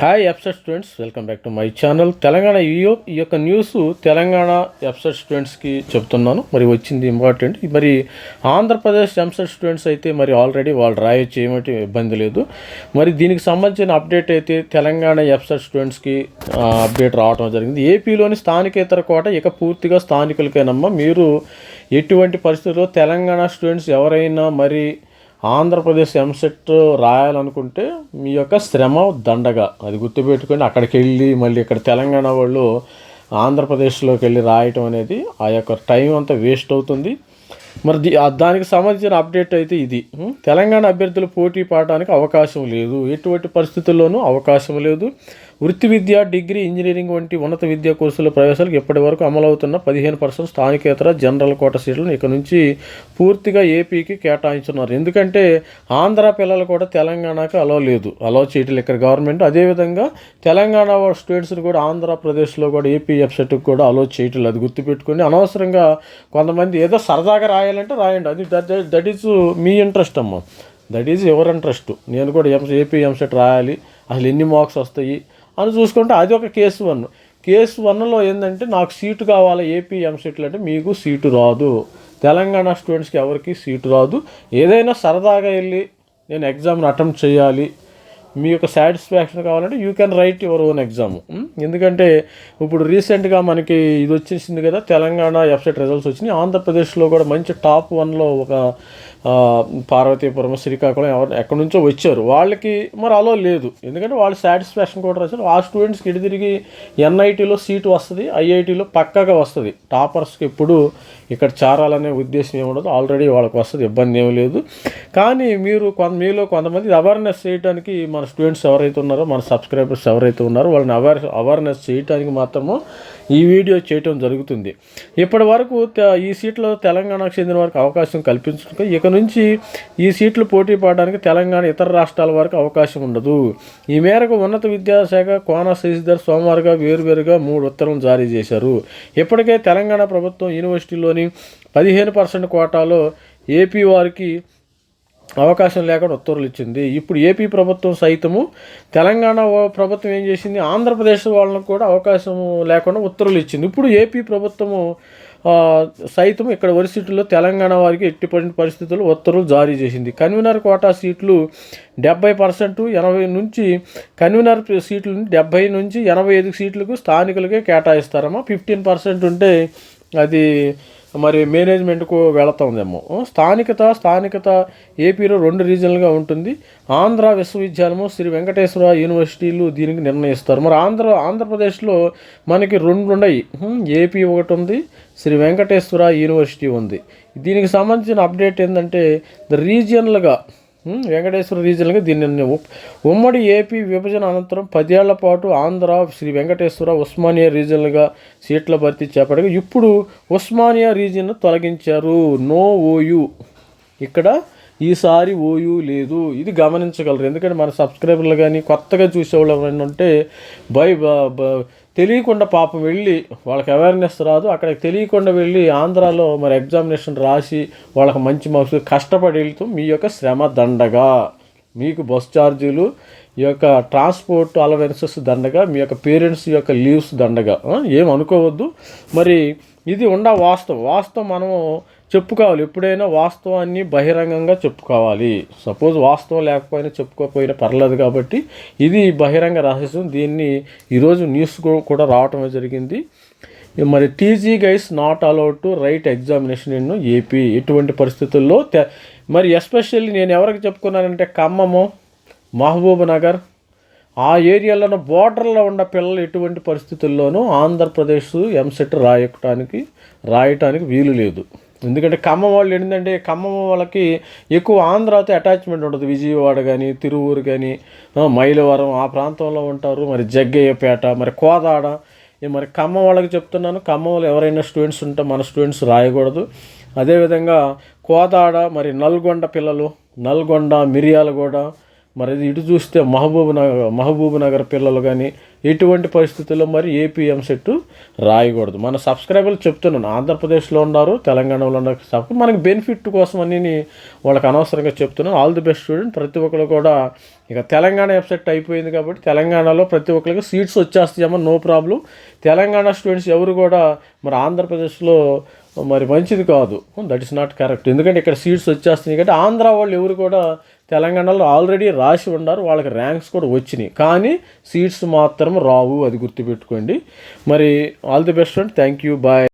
Hi ఎఫ్సెట్ students welcome back to my channel Telangana ఈ ఈ యొక్క న్యూస్ తెలంగాణ ఎఫ్సెట్ స్టూడెంట్స్కి చెప్తున్నాను. మరి వచ్చింది ఇంపార్టెంట్ మరి ఆంధ్రప్రదేశ్ ఎంసెట్ స్టూడెంట్స్ అయితే మరి ఆల్రెడీ వాళ్ళు రాయొచ్చు ఏమిటి ఇబ్బంది లేదు. మరి దీనికి సంబంధించిన అప్డేట్ అయితే తెలంగాణ ఎఫ్సెట్ స్టూడెంట్స్కి అప్డేట్ రావడం జరిగింది. ఏపీలోని స్థానికేతర కోట ఇక పూర్తిగా స్థానికులకేనమ్మా. మీరు ఎటువంటి పరిస్థితుల్లో తెలంగాణ స్టూడెంట్స్ ఎవరైనా మరి ఆంధ్రప్రదేశ్ ఎంసెట్ రాయాలనుకుంటే మీ యొక్క శ్రమ దండగా. అది గుర్తుపెట్టుకొని అక్కడికి వెళ్ళి మళ్ళీ ఇక్కడ తెలంగాణ వాళ్ళు ఆంధ్రప్రదేశ్లోకి వెళ్ళి రాయటం అనేది ఆ యొక్క టైం అంతా వేస్ట్ అవుతుంది. మరి దానికి సంబంధించిన అప్డేట్ అయితే ఇది. తెలంగాణ అభ్యర్థులు పోటీ పాడడానికి అవకాశం లేదు. ఎటువంటి పరిస్థితుల్లోనూ అవకాశం లేదు. వృత్తి విద్య డిగ్రీ ఇంజనీరింగ్ వంటి ఉన్నత విద్యా కోర్సుల ప్రవేశాలకు ఇప్పటి వరకు అమలవుతున్న పదిహేను పర్సెంట్ స్థానికేతర జనరల్ కోట సీట్లను ఇక నుంచి పూర్తిగా ఏపీకి కేటాయించున్నారు ఎందుకంటే ఆంధ్ర పిల్లలు కూడా తెలంగాణకు అలో లేదు. అలో చేయట్లేదు ఇక్కడ గవర్నమెంట్. అదేవిధంగా తెలంగాణ స్టూడెంట్స్ని కూడా ఆంధ్రప్రదేశ్లో కూడా ఏపీ వెబ్సైట్కి కూడా అలో చేయట్లేదు. అది గుర్తుపెట్టుకొని అనవసరంగా కొంతమంది ఏదో సరదాగా రాయాలంటే రాయండి. అది దట్ ఈజ్ మీ ఇంట్రెస్ట్ అమ్మ. దట్ ఈజ్ ఎవర్ ఇంట్రెస్ట్ నేను కూడా ఎం ఏపీ ఎంసెట్ రాయాలి. అసలు ఎన్ని మార్క్స్ వస్తాయి అని చూసుకుంటే అది ఒక కేసు వన్ కేసు వన్లో ఏంటంటే నాకు సీటు కావాలి ఏపీ ఎంసెట్లు అంటే మీకు సీటు రాదు. తెలంగాణ స్టూడెంట్స్కి ఎవరికి సీటు రాదు. ఏదైనా సరదాగా వెళ్ళి నేను ఎగ్జామ్ని అటెంప్ట్ చేయాలి. మీ యొక్క సాటిస్ఫాక్షన్ కావాలంటే you can write your own exam ఎందుకంటే ఇప్పుడు రీసెంట్గా మనకి ఇది వచ్చేసింది కదా తెలంగాణ ఎఫ్సెట్ రిజల్ట్స్ వచ్చినాయి. ఆంధ్రప్రదేశ్లో కూడా మంచి టాప్ వన్లో ఒక పార్వతీపురం శ్రీకాకుళం ఎవరు ఎక్కడి నుంచో వచ్చారు. వాళ్ళకి మరి అలో లేదు. ఎందుకంటే వాళ్ళు సాటిస్ఫాక్షన్ కూడా రాశారు. ఆ స్టూడెంట్స్కి ఇటు తిరిగి ఎన్ఐటీలో సీటు వస్తుంది ఐఐటీలో పక్కాగా వస్తుంది. టాపర్స్కి ఎప్పుడు ఇక్కడ చేరాలనే ఉద్దేశం ఏముండదు ఆల్రెడీ వాళ్ళకి వస్తుంది ఇబ్బంది ఏమీ లేదు. కానీ మీరు కొంత మీలో కొంతమంది అవేర్నెస్ చేయడానికి మన స్టూడెంట్స్ ఎవరైతే ఉన్నారో మన సబ్స్క్రైబర్స్ ఎవరైతే ఉన్నారో వాళ్ళని అవేర్ అవేర్నెస్ చేయడానికి మాత్రము ఈ వీడియో చేయటం జరుగుతుంది. ఇప్పటి వరకు ఈ సీట్లో తెలంగాణకు చెందిన వారికి అవకాశం కల్పించుకుంటే ఇక నుంచి ఈ సీట్లు పోటీ పడడానికి తెలంగాణ ఇతర రాష్ట్రాల వరకు అవకాశం ఉండదు. ఈ మేరకు ఉన్నత విద్యాశాఖ కోన శశిధర్ సోమవారంగా వేరువేరుగా మూడు ఉత్తర్వులు జారీ చేశారు. ఇప్పటికే తెలంగాణ ప్రభుత్వం యూనివర్సిటీలోని పదిహేను పర్సెంట్ కోటాలో ఏపీ వారికి అవకాశం లేకుండా ఉత్తర్వులు ఇచ్చింది. ఇప్పుడు ఏపీ ప్రభుత్వం సైతము తెలంగాణ ప్రభుత్వం ఏం చేసింది? ఆంధ్రప్రదేశ్ వాళ్ళకు కూడా అవకాశం లేకుండా ఉత్తర్వులు ఇచ్చింది. ఇప్పుడు ఏపీ ప్రభుత్వము సైతం ఇక్కడ వర్సిటీలో తెలంగాణ వారికి ఎట్టి పరిస్థితుల్లో ఉత్తర్వులు జారీ చేసింది. కన్వీనర్ కోటా సీట్లు డెబ్బై పర్సెంట్ ఎనభై నుంచి కన్వీనర్ సీట్లు డెబ్బై నుంచి ఎనభై ఐదు సీట్లకు స్థానికులకే కేటాయిస్తారమ్మా. ఫిఫ్టీన్ పర్సెంట్ ఉంటే అది మరి మేనేజ్మెంట్కు వెళుతుందేమో. స్థానికత స్థానికత ఏపీలో రెండు రీజన్లుగా ఉంటుంది. ఆంధ్ర విశ్వవిద్యాలయము శ్రీ వెంకటేశ్వర యూనివర్సిటీలు దీనికి నిర్ణయిస్తారు. మరి ఆంధ్ర ఆంధ్రప్రదేశ్లో మనకి రెండు ఉన్నాయి. ఏపీ ఒకటి ఉంది శ్రీ వెంకటేశ్వర యూనివర్సిటీ ఉంది. దీనికి సంబంధించిన అప్డేట్ ఏంటంటే ద రీజియనల్గా వెంకటేశ్వర రీజన్గా దీన్ని ఉమ్మడి ఏపీ విభజన అనంతరం పదేళ్ళ పాటు ఆంధ్ర శ్రీ వెంకటేశ్వర ఉస్మానియా రీజన్లుగా సీట్ల భర్తీ చేపట్టగా ఇప్పుడు ఉస్మానియా రీజన్ తొలగించారు. No OU. ఇక్కడ ఈసారి ఓయూ లేదు. ఇది గమనించగలరు. ఎందుకంటే మన సబ్స్క్రైబర్లు కానీ కొత్తగా చూసేవాళ్ళు ఎవరైనా ఉంటే బై బ- బ- తెలియకుండా పాపం వెళ్ళి వాళ్ళకి అవేర్నెస్ రాదు. అక్కడికి తెలియకుండా వెళ్ళి ఆంధ్రాలో మరి ఎగ్జామినేషన్ రాసి వాళ్ళకి మంచి మార్క్స్ కష్టపడి వెళ్తూ మీ యొక్క శ్రమ దండగా మీకు బస్ ఛార్జీలు ఈ యొక్క ట్రాన్స్పోర్ట్ అలవెన్సెస్ దండగా మీ యొక్క పేరెంట్స్ యొక్క లీవ్స్ దండగా ఏం అనుకోవద్దు. మరి ఇది ఉండ వాస్తవం. వాస్తవం మనము చెప్పుకోవాలి. ఎప్పుడైనా వాస్తవాన్ని బహిరంగంగా చెప్పుకోవాలి. సపోజ్ వాస్తవం లేకపోయినా చెప్పుకోకపోయినా పర్లేదు కాబట్టి ఇది బహిరంగ రహస్యం. దీన్ని ఈరోజు న్యూస్ కూడా రావటం జరిగింది. మరి TG guys not allowed to write examination in AP. ఎటువంటి పరిస్థితుల్లో మరి ఎస్పెషల్లీ నేను ఎవరికి చెప్పుకున్నానంటే ఖమ్మము మహబూబ్ నగర్ ఆ ఏరియాలో బోర్డర్లో ఉన్న పిల్లలు ఎటువంటి పరిస్థితుల్లోనూ ఆంధ్రప్రదేశ్ ఎంసెట్ రాయటానికి రాయటానికి వీలు లేదు. ఎందుకంటే ఖమ్మం వాళ్ళు ఏంటంటే ఖమ్మం వాళ్ళకి ఎక్కువ ఆంధ్రాతో అటాచ్మెంట్ ఉంటుంది విజయవాడ కానీ తిరువూరు కానీ మైలవరం ఆ ప్రాంతంలో ఉంటారు. మరి జగ్గయ్యపేట మరి కోదాడ మరి ఖమ్మం వాళ్ళకి చెప్తున్నాను. ఖమ్మంలో ఎవరైనా స్టూడెంట్స్ ఉంటే మన స్టూడెంట్స్ రాయకూడదు. అదేవిధంగా కోదాడ మరి నల్గొండ పిల్లలు నల్గొండ మిరియాలగూడ మరి ఇది ఇటు చూస్తే మహబూబ్ నగర్ మహబూబ్ నగర్ పిల్లలు కానీ ఎటువంటి పరిస్థితుల్లో మరి ఏపీఎం సెట్ రాయకూడదు. మన సబ్స్క్రైబర్లు చెప్తున్నాను. ఆంధ్రప్రదేశ్లో ఉన్నారు తెలంగాణలో ఉన్నారు. మనకి బెనిఫిట్ కోసం అని వాళ్ళకి అనవసరంగా చెప్తున్నాను. ఆల్ ది బెస్ట్ స్టూడెంట్ ప్రతి ఒక్కరు కూడా ఇక తెలంగాణ వెబ్సైట్ అయిపోయింది కాబట్టి తెలంగాణలో ప్రతి ఒక్కరికి సీట్స్ వచ్చేస్తాయేమో నో ప్రాబ్లం తెలంగాణ స్టూడెంట్స్ ఎవరు కూడా మరి ఆంధ్రప్రదేశ్లో మరి మంచిది కాదు. దట్ ఇస్ నాట్ కరెక్ట్ ఎందుకంటే ఇక్కడ సీట్స్ వచ్చేస్తున్నాయి కాబట్టి ఆంధ్ర వాళ్ళు ఎవరు కూడా తెలంగాణలో ఆల్రెడీ రాసి ఉన్నారు. వాళ్ళకి ర్యాంక్స్ కూడా వచ్చినాయి. కానీ సీట్స్ మాత్రం రావు అది గుర్తుపెట్టుకోండి. మరి all the best and thank you bye